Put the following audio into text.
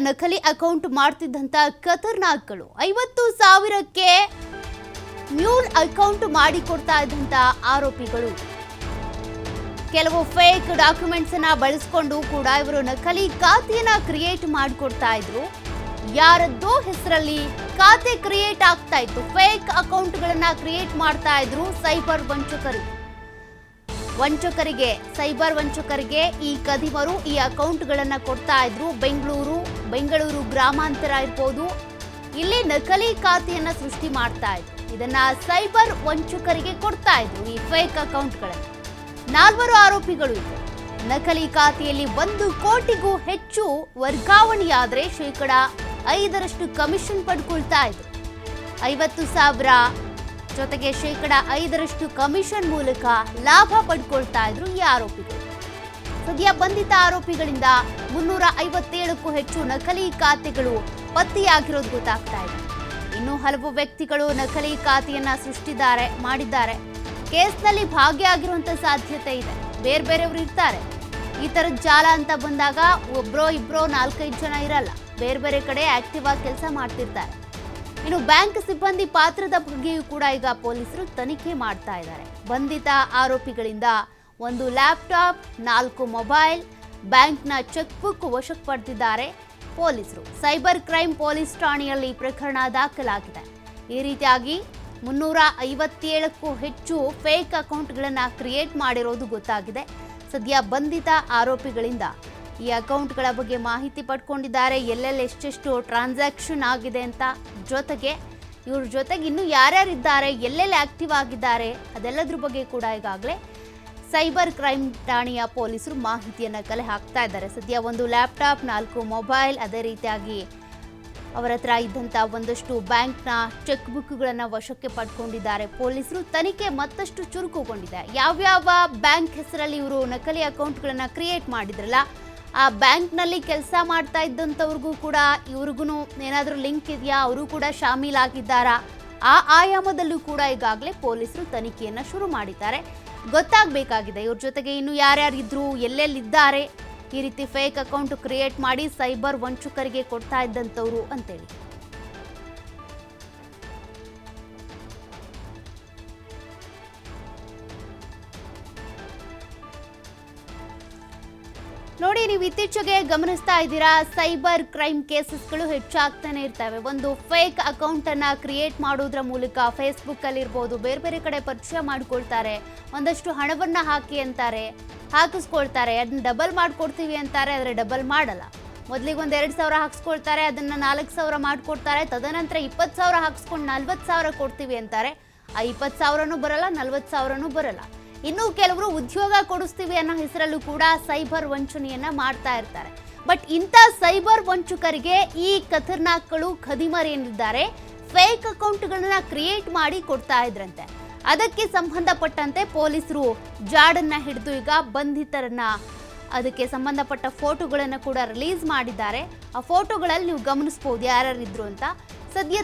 ನಕಲಿ ಅಕೌಂಟ್ ಮಾಡ್ತಿದ್ದಂತ ಖತರ್ನಾಕ್ಗಳು ಐವತ್ತು ಸಾವಿರಕ್ಕೆ ಮ್ಯೂಲ್ ಅಕೌಂಟ್ ಮಾಡಿಕೊಡ್ತಾ ಇದ್ದಂತ ಆರೋಪಿಗಳು. ಕೆಲವು ಫೇಕ್ ಡಾಕ್ಯುಮೆಂಟ್ಸ್ ಅನ್ನ ಬಳಸ್ಕೊಂಡು ಕೂಡ ಇವರು ನಕಲಿ ಖಾತೆಯನ್ನ ಕ್ರಿಯೇಟ್ ಮಾಡಿಕೊಡ್ತಾ ಇದ್ರು. ಯಾರದ್ದೋ ಹೆಸರಲ್ಲಿ ಖಾತೆ ಕ್ರಿಯೇಟ್ ಆಗ್ತಾ ಇತ್ತು. ಫೇಕ್ ಅಕೌಂಟ್ಗಳನ್ನ ಕ್ರಿಯೇಟ್ ಮಾಡ್ತಾ ಇದ್ರು ಸೈಬರ್ ವಂಚಕರು. ವಂಚಕರಿಗೆ, ಸೈಬರ್ ವಂಚಕರಿಗೆ ಈ ಕದಿಮರು ಈ ಅಕೌಂಟ್ಗಳನ್ನು ಕೊಡ್ತಾ ಇದ್ರು. ಬೆಂಗಳೂರು ಬೆಂಗಳೂರು ಗ್ರಾಮಾಂತರ ಇರ್ಬೋದು. ಇಲ್ಲಿ ನಕಲಿ ಖಾತೆಯನ್ನ ಸೃಷ್ಟಿ ಮಾಡ್ತಾ ಇದ್ರು. ಇದನ್ನ ಸೈಬರ್ ವಂಚಕರಿಗೆ ಕೊಡ್ತಾ ಇದ್ರು ಈ ಫೇಕ್ ಅಕೌಂಟ್ಗಳನ್ನು. ನಾಲ್ವರು ಆರೋಪಿಗಳು ಇದ್ರು. ನಕಲಿ ಖಾತೆಯಲ್ಲಿ ಒಂದು ಕೋಟಿಗೂ ಹೆಚ್ಚು ವರ್ಗಾವಣೆಯಾದರೆ ಶೇಕಡ ಐದರಷ್ಟು ಕಮಿಷನ್ ಪಡ್ಕೊಳ್ತಾ ಇದ್ರು. ಐವತ್ತು ಸಾವಿರ ಜೊತೆಗೆ ಶೇಕಡ ಐದರಷ್ಟು ಕಮಿಷನ್ ಮೂಲಕ ಲಾಭ ಪಡ್ಕೊಳ್ತಾ ಇದ್ರು ಈ ಆರೋಪಿಗಳು. ಸದ್ಯ ಬಂಧಿತ ಆರೋಪಿಗಳಿಂದ ಮುನ್ನೂರ ಐವತ್ತೇಳಕ್ಕೂ ಹೆಚ್ಚು ನಕಲಿ ಖಾತೆಗಳು ಪತ್ತೆಯಾಗಿರೋದು ಗೊತ್ತಾಗ್ತಾ ಇದೆ. ಇನ್ನು ಹಲವು ವ್ಯಕ್ತಿಗಳು ನಕಲಿ ಖಾತೆಯನ್ನ ಸೃಷ್ಟಿದ್ದಾರೆ, ಮಾಡಿದ್ದಾರೆ. ಕೇಸ್ನಲ್ಲಿ ಭಾಗಿಯಾಗಿರುವಂತ ಸಾಧ್ಯತೆ ಇದೆ. ಬೇರೆ ಬೇರೆಯವರು ಇರ್ತಾರೆ. ಈ ಥರದ ಜಾಲ ಅಂತ ಬಂದಾಗ ಒಬ್ರೋ ಇಬ್ರೋ ನಾಲ್ಕೈದು ಜನ ಇರಲ್ಲ. ಬೇರೆ ಬೇರೆ ಕಡೆ ಆಕ್ಟಿವ್ ಆಗಿ ಕೆಲಸ ಮಾಡ್ತಿರ್ತಾರೆ. ಇನ್ನು ಬ್ಯಾಂಕ್ ಸಿಬ್ಬಂದಿ ಪಾತ್ರದ ಬಗ್ಗೆಯೂ ಕೂಡ ಈಗ ಪೊಲೀಸರು ತನಿಖೆ ಮಾಡ್ತಾ ಇದ್ದಾರೆ. ಬಂಧಿತ ಆರೋಪಿಗಳಿಂದ ಒಂದು ಲ್ಯಾಪ್ಟಾಪ್, ನಾಲ್ಕು ಮೊಬೈಲ್, ಬ್ಯಾಂಕ್ನ ಚೆಕ್ ಬುಕ್ ವಶಕ್ಕೆ ಪಡೆದಿದ್ದಾರೆ ಪೊಲೀಸರು. ಸೈಬರ್ ಕ್ರೈಮ್ ಪೊಲೀಸ್ ಠಾಣೆಯಲ್ಲಿ ಪ್ರಕರಣ ದಾಖಲಾಗಿದೆ. ಈ ರೀತಿಯಾಗಿ ಮುನ್ನೂರ ಐವತ್ತೇಳಕ್ಕೂ ಹೆಚ್ಚು ಫೇಕ್ ಅಕೌಂಟ್ಗಳನ್ನು ಕ್ರಿಯೇಟ್ ಮಾಡಿರೋದು ಗೊತ್ತಾಗಿದೆ. ಸದ್ಯ ಬಂಧಿತ ಆರೋಪಿಗಳಿಂದ ಈ ಅಕೌಂಟ್ಗಳ ಬಗ್ಗೆ ಮಾಹಿತಿ ಪಡ್ಕೊಂಡಿದ್ದಾರೆ. ಎಲ್ಲೆಲ್ಲಿ ಎಷ್ಟೆಷ್ಟು ಟ್ರಾನ್ಸಾಕ್ಷನ್ ಆಗಿದೆ ಅಂತ ಜೊತೆಗೆ ಇವ್ರ ಜೊತೆಗೆ ಇನ್ನೂ ಯಾರ್ಯಾರಿದ್ದಾರೆ, ಎಲ್ಲೆಲ್ಲಿ ಆಕ್ಟಿವ್ ಆಗಿದ್ದಾರೆ ಅದೆಲ್ಲದ್ರ ಬಗ್ಗೆ ಕೂಡ ಈಗಾಗಲೇ ಸೈಬರ್ ಕ್ರೈಮ್ ಠಾಣೆಯ ಪೊಲೀಸರು ಮಾಹಿತಿಯನ್ನು ಕಲೆ ಹಾಕ್ತಾ ಇದ್ದಾರೆ. ಸದ್ಯ ಒಂದು ಲ್ಯಾಪ್ಟಾಪ್ ನಾಲ್ಕು ಮೊಬೈಲ್ ಅದೇ ರೀತಿಯಾಗಿ ಅವರ ಹತ್ರ ಇದ್ದಂಥ ಒಂದಷ್ಟು ಬ್ಯಾಂಕ್ನ ಚೆಕ್ ಬುಕ್ಗಳನ್ನು ವಶಕ್ಕೆ ಪಡ್ಕೊಂಡಿದ್ದಾರೆ. ಪೊಲೀಸರು ತನಿಖೆ ಮತ್ತಷ್ಟು ಚುರುಕುಗೊಂಡಿದೆ. ಯಾವ್ಯಾವ ಬ್ಯಾಂಕ್ ಹೆಸರಲ್ಲಿ ಇವರು ನಕಲಿ ಅಕೌಂಟ್ಗಳನ್ನು ಕ್ರಿಯೇಟ್ ಮಾಡಿದ್ರಲ್ಲ ಆ ಬ್ಯಾಂಕ್ನಲ್ಲಿ ಕೆಲಸ ಮಾಡ್ತಾ ಇದ್ದಂಥವ್ರಿಗೂ ಕೂಡ ಇವ್ರಿಗೂ ಏನಾದರೂ ಲಿಂಕ್ ಇದೆಯಾ? ಅವರು ಕೂಡ ಶಾಮೀಲಾಗಿದ್ದಾರಾ? ಆ ಆಯಾಮದಲ್ಲೂ ಕೂಡ ಈಗಾಗಲೇ ಪೊಲೀಸರು ತನಿಖೆಯನ್ನು ಶುರು ಮಾಡಿದ್ದಾರೆ. ಗೊತ್ತಾಗಬೇಕಾಗಿದೆ ಇವ್ರ ಜೊತೆಗೆ ಇನ್ನು ಯಾರ್ಯಾರಿದ್ರು, ಎಲ್ಲೆಲ್ಲಿದ್ದಾರೆ? ಈ ರೀತಿ ಫೇಕ್ ಅಕೌಂಟ್ ಕ್ರಿಯೇಟ್ ಮಾಡಿ ಸೈಬರ್ ವಂಚಕರಿಗೆ ಕೊಡ್ತಾ ಇದ್ದಂಥವ್ರು ಅಂತೇಳಿ. ನೋಡಿ, ನೀವು ಇತ್ತೀಚೆಗೆ ಗಮನಿಸ್ತಾ ಇದ್ದೀರಾ, ಸೈಬರ್ ಕ್ರೈಮ್ ಕೇಸಸ್ಗಳು ಹೆಚ್ಚಾಗ್ತಾನೆ ಇರ್ತವೆ. ಒಂದು ಫೇಕ್ ಅಕೌಂಟ್ ಅನ್ನ ಕ್ರಿಯೇಟ್ ಮಾಡೋದ್ರ ಮೂಲಕ ಫೇಸ್ಬುಕ್ಕಲ್ಲಿರ್ಬೋದು, ಬೇರೆ ಬೇರೆ ಕಡೆ ಪರಿಚಯ ಮಾಡ್ಕೊಳ್ತಾರೆ. ಒಂದಷ್ಟು ಹಣವನ್ನ ಹಾಕಿ ಅಂತಾರೆ, ಹಾಕಿಸ್ಕೊಳ್ತಾರೆ. ಅದನ್ನ ಡಬಲ್ ಮಾಡಿಕೊಡ್ತೀವಿ ಅಂತಾರೆ, ಆದರೆ ಡಬಲ್ ಮಾಡಲ್ಲ. ಮೊದಲಿಗೆ ಒಂದು ಎರಡು ಸಾವಿರ ಹಾಕ್ಸ್ಕೊಳ್ತಾರೆ, ಅದನ್ನ ನಾಲ್ಕು ಸಾವಿರ ಮಾಡ್ಕೊಡ್ತಾರೆ. ತದನಂತರ ಇಪ್ಪತ್ತು ಸಾವಿರ ಹಾಕ್ಸ್ಕೊಂಡು ನಲ್ವತ್ತು ಸಾವಿರ ಕೊಡ್ತೀವಿ ಅಂತಾರೆ. ಆ ಇಪ್ಪತ್ತು ಸಾವಿರನೂ ಬರಲ್ಲ, ನಲ್ವತ್ತು ಸಾವಿರನೂ ಬರಲ್ಲ. ಇನ್ನು ಕೆಲವರು ಉದ್ಯೋಗ ಕೊಡಿಸ್ತೀವಿ ಅನ್ನೋ ಹೆಸರಲ್ಲೂ ಕೂಡ ಸೈಬರ್ ವಂಚನೆಯನ್ನ ಮಾಡ್ತಾ ಇರ್ತಾರೆ. ಬಟ್ ಇಂಥ ಸೈಬರ್ ವಂಚಕರಿಗೆ ಈ ಖತರ್ನಾಕ್ಗಳು ಖದಿಮರೇನಿದ್ದಾರೆ. ಫೇಕ್ ಅಕೌಂಟ್ಗಳನ್ನ ಕ್ರಿಯೇಟ್ ಮಾಡಿ ಕೊಡ್ತಾ ಇದ್ರಂತೆ. ಅದಕ್ಕೆ ಸಂಬಂಧಪಟ್ಟಂತೆ ಪೊಲೀಸರು ಜಾಡನ್ನ ಹಿಡಿದು ಈಗ ಬಂಧಿತರನ್ನ ಅದಕ್ಕೆ ಸಂಬಂಧಪಟ್ಟ ಫೋಟೋಗಳನ್ನು ಕೂಡ ರಿಲೀಸ್ ಮಾಡಿದ್ದಾರೆ. ಆ ಫೋಟೋಗಳಲ್ಲಿ ನೀವು ಗಮನಿಸ್ಬೋದು ಯಾರ್ಯಾರಿದ್ರು ಅಂತ. ಸದ್ಯ